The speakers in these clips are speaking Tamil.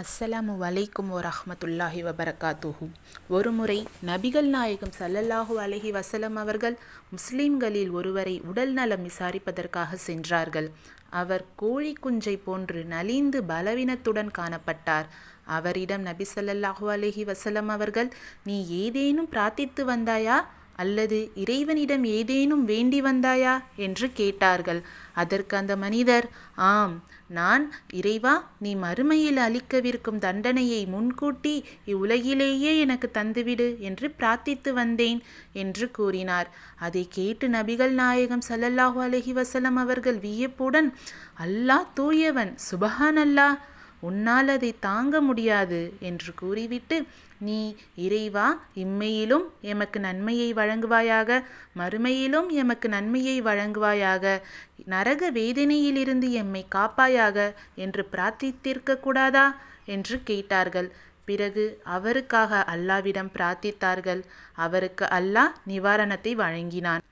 அஸ்ஸலாமு அலைக்கும் வரஹ்மத்துல்லாஹி வபரகாத்துஹு. ஒருமுறை நபிகள் நாயகம் சல்லல்லாஹு அலஹி வசலம் அவர்கள் முஸ்லிம்களில் ஒருவரை உடல் நலம் விசாரிப்பதற்காக சென்றார்கள். அவர் கோழி குஞ்சை போன்று நலிந்து பலவீனத்துடன் காணப்பட்டார். அவரிடம் நபி சல்லல்லாஹு அலஹி வசலம் அவர்கள் நீ ஏதேனும் பிரார்த்தித்து வந்தாயா? அல்லது இறைவனிடம் ஏதேனும் வேண்டி வந்தாயா? என்று கேட்டார்கள். அதற்கு அந்த மனிதர் ஆம் நான் இறைவா நீ மறுமையில் அளிக்கவிருக்கும் தண்டனையை முன்கூட்டி இவ்வுலகிலேயே எனக்கு தந்துவிடு என்று பிரார்த்தித்து வந்தேன் என்று கூறினார். அதை கேட்டு நபிகள் நாயகம் சல்லல்லாஹு அலஹி வசலம் அவர்கள் வியப்புடன் அல்லாஹ் தூயவன் சுபஹான் அல்லாஹ் உன்னால் அதை தாங்க முடியாது என்று கூறிவிட்டு நீ இறைவா இம்மையிலும் எமக்கு நன்மையை வழங்குவாயாக மறுமையிலும் எமக்கு நன்மையை வழங்குவாயாக நரக வேதனையிலிருந்து எம்மை காப்பாயாக என்று பிரார்த்தித்திருக்க கூடாதா? என்று கேட்டார்கள். பிறகு அவருக்காக அல்லாவிடம் பிரார்த்தித்தார்கள். அவருக்கு அல்லாஹ் நிவாரணத்தை வழங்கினான்.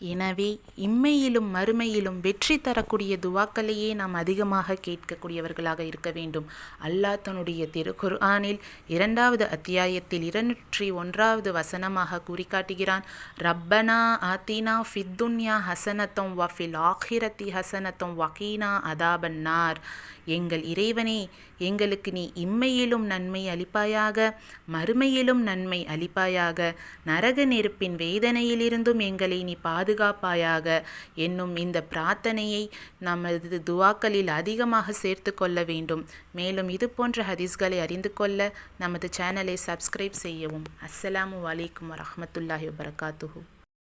எனவே இம்மையிலும் மறுமையிலும் வெற்றி தரக்கூடிய துவாக்களையே நாம் அதிகமாக கேட்கக்கூடியவர்களாக இருக்க வேண்டும். அல்லாஹ் தன்னுடைய திருக்குர்ஆனில் இரண்டாவது அத்தியாயத்தில் இருநூற்றி ஒன்றாவது வசனமாக கூறி காட்டுகிறான் ரப்பனா ஆத்தினா ஃபித்துன்யா ஹசனத்தம் வஃபில் ஆஹிரத்தி ஹசனத்தம் வகீனா அதாபன்னார் எங்கள் இறைவனே எங்களுக்கு நீ இம்மையிலும் நன்மை அளிப்பாயாக மறுமையிலும் நன்மை அளிப்பாயாக. நரக நெருப்பின் வேதனையிலிருந்தும் எங்களை நீ பாதுகாப்பாயாக. என்னும் இந்த பிரார்த்தனையை நமது துவாக்களில் அதிகமாக சேர்த்து கொள்ள வேண்டும். மேலும் இது போன்ற ஹதீஸ்களை அறிந்து கொள்ள நமது சேனலை சப்ஸ்கிரைப் செய்யவும். அஸ்ஸலாமு வலைக்கும் வரமத்துல்லாஹி வபரகாத்துஹூ.